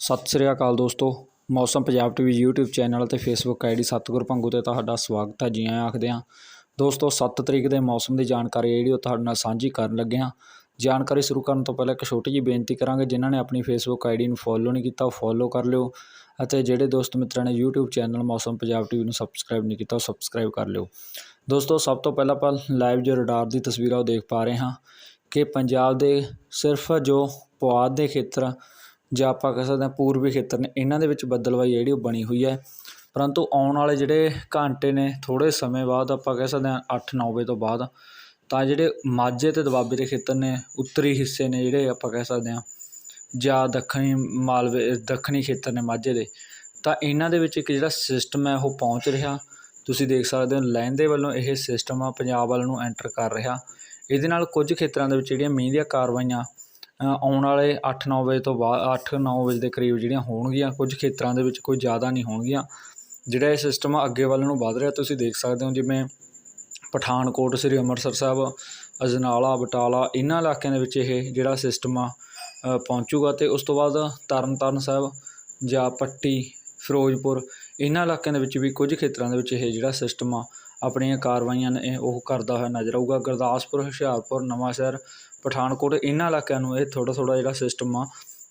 ਸਤਿ ਸ੍ਰੀ ਅਕਾਲ ਦੋਸਤੋ। Mausam Punjab TV YouTube channel ਅਤੇ Facebook ID ਸਤਿਗੁਰ ਪੰਗੂ ਤੇ ਤੁਹਾਡਾ ਸਵਾਗਤ ਹੈ ਜੀ ਆਇਆਂ ਆਖਦੇ ਹਾਂ। ਦੋਸਤੋ 7 ਤਰੀਕ ਦੇ ਮੌਸਮ ਦੀ ਜਾਣਕਾਰੀ ਜਿਹੜੀ ਉਹ ਤੁਹਾਡੇ ਨਾਲ ਸਾਂਝੀ ਕਰਨ ਲੱਗੇ ਹਾਂ। ਜਾਣਕਾਰੀ ਸ਼ੁਰੂ ਕਰਨ ਤੋਂ ਪਹਿਲਾਂ ਇੱਕ ਛੋਟੀ ਜਿਹੀ ਬੇਨਤੀ ਕਰਾਂਗੇ, ਜਿਨ੍ਹਾਂ ਨੇ ਆਪਣੀ Facebook ਆਈਡੀ ਨੂੰ ਫੋਲੋ ਨਹੀਂ ਕੀਤਾ, ਉਹ ਫੋਲੋ ਕਰ ਲਿਓ ਅਤੇ ਜਿਹੜੇ ਦੋਸਤ ਮਿੱਤਰਾਂ ਨੇ YouTube ਚੈਨਲ ਮੌਸਮ ਪੰਜਾਬ ਟੀਵੀ ਨੂੰ ਸਬਸਕ੍ਰਾਈਬ ਨਹੀਂ ਕੀਤਾ, ਉਹ ਸਬਸਕ੍ਰਾਈਬ ਕਰ ਲਿਓ। ਦੋਸਤੋ, ਸਭ ਤੋਂ ਪਹਿਲਾਂ ਆਪਾਂ ਲਾਈਵ ਜੋ ਰਡਾਰ ਦੀ ਤਸਵੀਰਾਂ ਉਹ ਦੇਖ ਪਾ ਰਹੇ ਹਾਂ ਕਿ ਪੰਜਾਬ ਦੇ ਸਿਰਫ ਜੋ ਪੁਆਧ ਦੇ ਖੇਤਰ ਜਾਂ ਆਪਾਂ ਕਹਿ ਸਕਦੇ ਹਾਂ ਪੂਰਬੀ ਖੇਤਰ ਨੇ, ਇਹਨਾਂ ਦੇ ਵਿੱਚ ਬੱਦਲਵਾਈ ਜਿਹੜੀ ਉਹ ਬਣੀ ਹੋਈ ਹੈ। ਪਰੰਤੂ ਆਉਣ ਵਾਲੇ ਜਿਹੜੇ ਘੰਟੇ ਨੇ, ਥੋੜ੍ਹੇ ਸਮੇਂ ਬਾਅਦ ਆਪਾਂ ਕਹਿ ਸਕਦੇ ਹਾਂ 8-9 ਵਜੇ ਤੋਂ ਬਾਅਦ, ਤਾਂ ਜਿਹੜੇ ਮਾਝੇ ਅਤੇ ਦੁਆਬੇ ਦੇ ਖੇਤਰ ਨੇ, ਉੱਤਰੀ ਹਿੱਸੇ ਨੇ ਜਿਹੜੇ ਆਪਾਂ ਕਹਿ ਸਕਦੇ ਹਾਂ, ਜਾਂ ਦੱਖਣੀ ਮਾਲਵੇ, ਦੱਖਣੀ ਖੇਤਰ ਨੇ ਮਾਝੇ ਦੇ, ਤਾਂ ਇਹਨਾਂ ਦੇ ਵਿੱਚ ਇੱਕ ਜਿਹੜਾ ਸਿਸਟਮ ਹੈ ਉਹ ਪਹੁੰਚ ਰਿਹਾ। ਤੁਸੀਂ ਦੇਖ ਸਕਦੇ ਹੋ ਲਹਿੰਦੇ ਵੱਲੋਂ ਇਹ ਸਿਸਟਮ ਆ, ਪੰਜਾਬ ਵੱਲ ਨੂੰ ਐਂਟਰ ਕਰ ਰਿਹਾ। ਇਹਦੇ ਨਾਲ ਕੁਝ ਖੇਤਰਾਂ ਦੇ ਵਿੱਚ ਜਿਹੜੀਆਂ ਮੀਂਹ ਦੀਆਂ ਕਾਰਵਾਈਆਂ ਆਉਣ ਵਾਲੇ 8-9 ਵਜੇ ਤੋਂ ਬਾਅਦ 8-9 ਵਜੇ ਦੇ ਕਰੀਬ ਜਿਹੜੀਆਂ ਹੋਣਗੀਆਂ, ਕੁਝ ਖੇਤਰਾਂ ਦੇ ਵਿੱਚ ਕੋਈ ਜ਼ਿਆਦਾ ਨਹੀਂ ਹੋਣਗੀਆਂ। ਜਿਹੜਾ ਇਹ ਸਿਸਟਮ ਆ, ਅੱਗੇ ਵੱਲ ਨੂੰ ਵੱਧ ਰਿਹਾ, ਤੁਸੀਂ ਦੇਖ ਸਕਦੇ ਹੋ, ਜਿਵੇਂ ਪਠਾਨਕੋਟ, ਸ੍ਰੀ ਅੰਮ੍ਰਿਤਸਰ ਸਾਹਿਬ, ਅਜਨਾਲਾ, ਬਟਾਲਾ ਇਹਨਾਂ ਇਲਾਕਿਆਂ ਦੇ ਵਿੱਚ ਇਹ ਜਿਹੜਾ ਸਿਸਟਮ ਆ ਪਹੁੰਚੂਗਾ ਤੇ ਉਸ ਤੋਂ ਬਾਅਦ ਤਰਨਤਾਰਨ ਸਾਹਿਬ, ਜਾਂ ਪੱਟੀ, ਫਿਰੋਜ਼ਪੁਰ ਇਹਨਾਂ ਇਲਾਕਿਆਂ ਦੇ ਵਿੱਚ ਵੀ ਕੁਝ ਖੇਤਰਾਂ ਦੇ ਵਿੱਚ ਇਹ ਜਿਹੜਾ ਸਿਸਟਮ ਆ ਆਪਣੀਆਂ ਕਾਰਵਾਈਆਂ ਨੇ, ਇਹ ਉਹ ਕਰਦਾ ਹੋਇਆ ਨਜ਼ਰ ਆਊਗਾ। ਗੁਰਦਾਸਪੁਰ, ਹੁਸ਼ਿਆਰਪੁਰ ਨਵਾਂਸ਼ਹਿਰ ਪਠਾਨਕੋਟ, ਇਹਨਾਂ ਇਲਾਕਿਆਂ ਨੂੰ ਇਹ ਥੋੜ੍ਹਾ ਥੋੜ੍ਹਾ ਜਿਹੜਾ ਸਿਸਟਮ ਆ,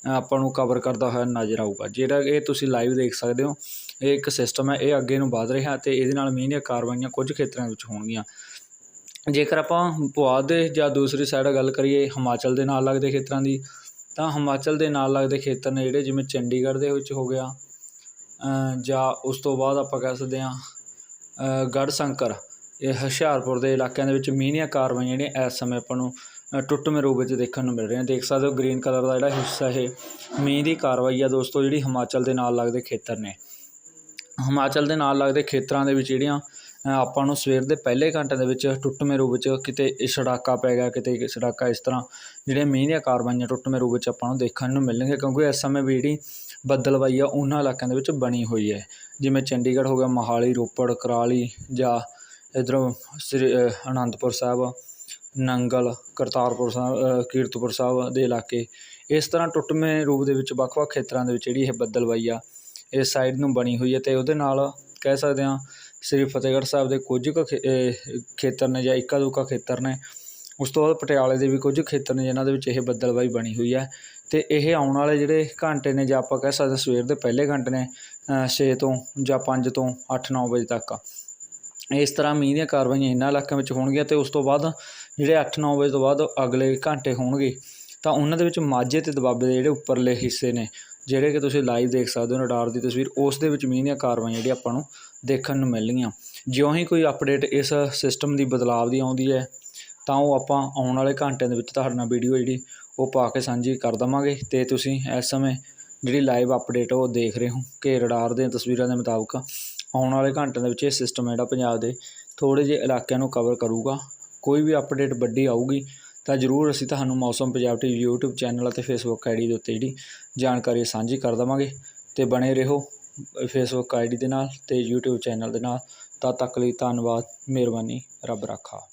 ਆਪਾਂ ਨੂੰ ਕਵਰ ਕਰਦਾ ਹੋਇਆ ਨਜ਼ਰ ਆਊਗਾ। ਜਿਹੜਾ ਇਹ ਤੁਸੀਂ ਲਾਈਵ ਦੇਖ ਸਕਦੇ ਹੋ, ਇਹ ਇੱਕ ਸਿਸਟਮ ਹੈ ਇਹ ਅੱਗੇ ਨੂੰ ਵਧ ਰਿਹਾ ਤੇ ਇਹਦੇ ਨਾਲ ਮੀਂਹ ਦੀਆਂ ਕਾਰਵਾਈਆਂ ਕੁਝ ਖੇਤਰਾਂ ਵਿੱਚ ਹੋਣਗੀਆਂ। ਜੇਕਰ ਆਪਾਂ ਪੁਆਧ ਦੇ ਜਾਂ ਦੂਸਰੀ ਸਾਈਡ ਗੱਲ ਕਰੀਏ, ਹਿਮਾਚਲ ਦੇ ਨਾਲ ਲੱਗਦੇ ਖੇਤਰਾਂ ਦੀ, ਤਾਂ ਹਿਮਾਚਲ ਦੇ ਨਾਲ ਲੱਗਦੇ ਖੇਤਰ ਨੇ ਜਿਹੜੇ ਜਿਵੇਂ ਚੰਡੀਗੜ੍ਹ ਦੇ ਵਿੱਚ ਹੋ ਗਿਆ ਜਾਂ ਉਸ ਤੋਂ ਬਾਅਦ ਆਪਾਂ ਕਹਿ ਸਕਦੇ ਹਾਂ ਅ, ਸ਼ੰਕਰ ਇਹ ਹੁਸ਼ਿਆਰਪੁਰ ਦੇ ਇਲਾਕਿਆਂ ਦੇ ਵਿੱਚ ਮੀਂਹ ਦੀਆਂ ਕਾਰਵਾਈਆਂ ਜਿਹੜੀਆਂ ਇਸ ਸਮੇਂ ਆਪਾਂ ਨੂੰ ਅ, ਟੁੱਟਵੇਂ ਰੂਪ ਵਿੱਚ ਦੇਖਣ ਨੂੰ ਮਿਲ ਰਹੀਆਂ। ਦੇਖ ਸਕਦੇ ਹੋ ਗ੍ਰੀਨ ਕਲਰ ਦਾ ਜਿਹੜਾ ਹਿੱਸਾ ਇਹ ਮੀਂਹ ਦੀ ਕਾਰਵਾਈ ਆ ਦੋਸਤੋ ਜਿਹੜੀ ਹਿਮਾਚਲ ਦੇ ਨਾਲ ਲੱਗਦੇ ਖੇਤਰ ਨੇ। ਹਿਮਾਚਲ ਦੇ ਨਾਲ ਲੱਗਦੇ ਖੇਤਰਾਂ ਦੇ ਵਿੱਚ ਜਿਹੜੀਆਂ ਆਪਾਂ ਨੂੰ ਸਵੇਰ ਦੇ ਪਹਿਲੇ ਘੰਟਿਆਂ ਦੇ ਵਿੱਚ ਟੁੱਟਵੇਂ ਰੂਪ ਵਿੱਚ ਕਿਤੇ ਛੜਾਕਾ ਪੈ ਗਿਆ, ਕਿਤੇ ਛੜਾਕਾ ਇਸ ਤਰ੍ਹਾਂ ਜਿਹੜੇ ਮੀਂਹ ਦੀਆਂ ਕਾਰਵਾਈਆਂ ਟੁੱਟਵੇਂ ਰੂਪ ਵਿੱਚ ਆਪਾਂ ਨੂੰ ਦੇਖਣ ਨੂੰ ਮਿਲਣਗੇ ਕਿਉਂਕਿ ਇਸ ਸਮੇਂ ਵੀ ਜਿਹੜੀ ਬੱਦਲਵਾਈ ਆ, ਉਹਨਾਂ ਇਲਾਕਿਆਂ ਦੇ ਵਿੱਚ ਬਣੀ ਹੋਈ ਹੈ। ਜਿਵੇਂ ਚੰਡੀਗੜ੍ਹ ਹੋ ਗਿਆ, ਮੋਹਾਲੀ, ਰੋਪੜ, ਕਰਾਲੀ ਜਾਂ ਇੱਧਰੋਂ ਸ੍ਰੀ ਅਨੰਦਪੁਰ ਸਾਹਿਬ, ਨੰਗਲ, ਕਰਤਾਰਪੁਰ ਸਾਹਿਬ ਕੀਰਤਪੁਰ ਸਾਹਿਬ ਦੇ ਇਲਾਕੇ, ਇਸ ਤਰ੍ਹਾਂ ਟੁੱਟਵੇਂ ਰੂਪ ਦੇ ਵਿੱਚ ਵੱਖ-ਵੱਖ ਖੇਤਰਾਂ ਦੇ ਵਿੱਚ ਜਿਹੜੀ ਇਹ ਬੱਦਲਵਾਈ ਆ, ਇਸ ਸਾਈਡ ਨੂੰ ਬਣੀ ਹੋਈ ਹੈ ਤੇ ਉਹਦੇ ਨਾਲ ਕਹਿ ਸਕਦੇ ਹਾਂ ਸ੍ਰੀ ਫਤਿਹਗੜ੍ਹ ਸਾਹਿਬ ਦੇ ਕੁਝ ਕੁ ਖੇ- ਖੇਤਰ ਨੇ ਜਾਂ ਇੱਕਾ ਦੁੱਕਾ ਖੇਤਰ ਨੇ, ਉਸ ਤੋਂ ਬਾਅਦ ਪਟਿਆਲੇ ਦੇ ਵੀ ਕੁਝ ਖੇਤਰ ਨੇ ਜਿਨ੍ਹਾਂ ਦੇ ਵਿੱਚ ਇਹ ਬੱਦਲਵਾਈ ਬਣੀ ਹੋਈ ਹੈ। ਤੇ ਇਹ ਆਉਣ ਵਾਲੇ ਜਿਹੜੇ ਘੰਟੇ ਨੇ ਜਾਂ ਆਪਾਂ ਕਹਿ ਸਕਦੇ ਸਵੇਰ ਦੇ ਪਹਿਲੇ ਘੰਟੇ ਨੇ 6 ਤੋਂ ਜਾਂ 5 ਤੋਂ 8-9 ਵਜੇ ਤੱਕ। ਇਸ ਤਰ੍ਹਾਂ ਮੀਂਹ ਦੀਆਂ ਕਾਰਵਾਈਆਂ ਇਹਨਾਂ ਇਲਾਕਿਆਂ ਵਿੱਚ ਹੋਣਗੀਆਂ ਤੇ ਉਸ ਤੋਂ ਬਾਅਦ ਜਿਹੜੇ 8-9 ਵਜੇ ਤੋਂ ਬਾਅਦ ਅਗਲੇ ਘੰਟੇ ਹੋਣਗੇ, ਤਾਂ ਉਹਨਾਂ ਦੇ ਵਿੱਚ ਮਾਝੇ ਤੇ ਦੁਆਬੇ ਦੇ ਜਿਹੜੇ ਉੱਪਰਲੇ ਹਿੱਸੇ ਨੇ, ਜਿਹੜੇ ਕਿ ਤੁਸੀਂ ਲਾਈਵ ਦੇਖ ਸਕਦੇ ਹੋ ਰਡਾਰ ਦੀ ਤਸਵੀਰ, ਉਸ ਦੇ ਵਿੱਚ ਮੀਂਹ ਦੀਆਂ ਕਾਰਵਾਈਆਂ ਜਿਹੜੀਆਂ ਆਪਾਂ ਨੂੰ ਦੇਖਣ ਨੂੰ ਮਿਲਣਗੀਆਂ। ਜਿਉਂ ਹੀ ਕੋਈ ਅਪਡੇਟ ਇਸ ਸਿਸਟਮ ਦੀ ਬਦਲਾਵ ਦੀ ਆਉਂਦੀ ਹੈ, ਤਾਂ ਉਹ ਆਪਾਂ ਆਉਣ ਵਾਲੇ ਘੰਟਿਆਂ ਦੇ ਵਿੱਚ ਤੁਹਾਡੇ ਨਾਲ ਵੀਡੀਓ ਜਿਹੜੀ ਉਹ ਪਾ ਕੇ ਸਾਂਝੀ ਕਰ ਦਵਾਂਗੇ। ਤੇ ਤੁਸੀਂ ਇਸ ਸਮੇਂ ਜਿਹੜੀ ਲਾਈਵ ਅਪਡੇਟ ਉਹ ਦੇਖ ਰਹੇ ਹੋ ਕਿ ਰਡਾਰ ਦੀਆਂ ਤਸਵੀਰਾਂ ਦੇ ਮੁਤਾਬਕ ਆਉਣ ਵਾਲੇ ਘੰਟਿਆਂ ਦੇ ਵਿੱਚ ਇਹ ਸਿਸਟਮ ਜਿਹੜਾ ਪੰਜਾਬ ਦੇ ਥੋੜ੍ਹੇ ਜਿਹੇ ਇਲਾਕਿਆਂ ਨੂੰ ਕਵਰ ਕਰੂਗਾ। ਕੋਈ ਵੀ ਅਪਡੇਟ ਵੱਡੀ ਆਊਗੀ, ਤਾਂ ਜ਼ਰੂਰ ਅਸੀਂ ਤੁਹਾਨੂੰ Mausam Punjab TV YouTube channel ਅਤੇ Facebook ਆਈਡੀ ਦੇ ਉੱਤੇ ਜਿਹੜੀ ਜਾਣਕਾਰੀ ਸਾਂਝੀ ਕਰ ਦੇਵਾਂਗੇ। ਤੇ ਬਣੇ ਰਹੋ ਫੇਸਬੁੱਕ ਆਈ ਡੀ ਦੇ ਨਾਲ ਅਤੇ ਯੂਟਿਊਬ ਚੈਨਲ ਦੇ ਨਾਲ ਤਦ ਤੱਕ ਲਈ ਧੰਨਵਾਦ, ਮਿਹਰਬਾਨੀ, ਰੱਬ ਰਾਖਾ।